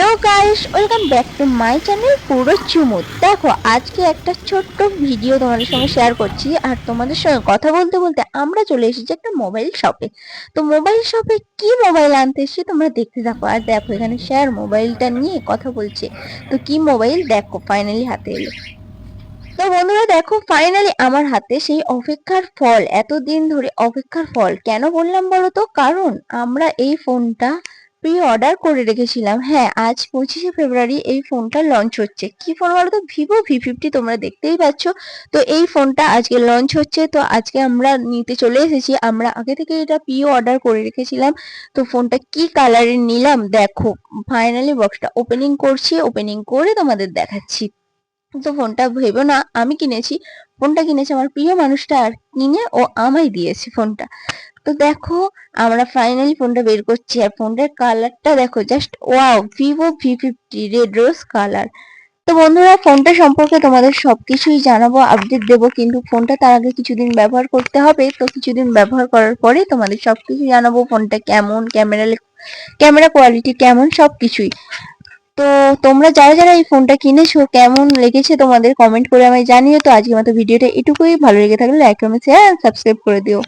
Hello guys welcome back to my channel পুরো চুমুর দেখো, আজকে একটা ছোট্ট ভিডিও তোমাদের সঙ্গে শেয়ার করছি, আর তোমাদের সঙ্গে কথা বলতে বলতে আমরা চলে এসেছি একটা মোবাইল শপে তো মোবাইল শপে কি মোবাইল আনতে এসেছি তোমরা দেখতে থাকো। আর দেখো, এখানে শেয়ার মোবাইলটা নিয়ে কথা বলছে। তো কি মোবাইল দেখো ফাইনালি হাতে এলো। তো বন্ধুরা, দেখো ফাইনালি আমার হাতে সেই অপেক্ষার ফল। এতদিন ধরে অপেক্ষার ফল। কেন বললাম বলো তো? কারণ আমরা এই ফোনটা প্রি অর্ডার করে রেখেছিলাম। হ্যাঁ আজ পঁচিশে ফেব্রুয়ারি এই ফোনটা লঞ্চ হচ্ছে। কি ফোন বলো তো ভিভো ভি ফিফটি তোমরা দেখতেই পাচ্ছ। তো এই ফোনটা আজকে লঞ্চ হচ্ছে। তো আজকে আমরা নিতে চলে এসেছি। আমরা আগে থেকে এটা প্রি অর্ডার করে রেখেছিলাম। তো ফোনটা কি কালারের নিলাম? দেখো ফাইনালি বক্সটা ওপেনিং করছি। ওপেনিং করে তোমাদের দেখাচ্ছি। তো ফোনটা ভেবো না, আমি কিনেছি। ফোনটা কিনেছে আমার প্রিয় মানুষটা আর কিনে ও আমায় দিয়েছে ফোনটা। তো দেখো, আমরা ফাইনালি ফোনটা বের করছি আর ফোনটার কালারটা দেখো just wow Vivo V fifty red rose colour তো বন্ধুরা ফোনটা সম্পর্কে তোমাদের সবকিছুই জানাব আপডেট দেবো, কিন্তু ফোনটা তার আগে কিছুদিন ব্যবহার করতে হবে। তো কিছুদিন ব্যবহার করার পরে তোমাদের সবকিছু জানাব ফোনটা কেমন ক্যামেরা ক্যামেরা কোয়ালিটি কেমন সব কিছুই তো তোমরা যারা যারা এই ফোনটা কিনেছো, কেমন লেগেছে তোমাদের কমেন্ট করে আমায় জানিও। তো আজকের মতো ভিডিওটা এটুকুই। ভালো লেগে থাকলে লাইক কমেন্ট শেয়ার সাবস্ক্রাইব করে দিও।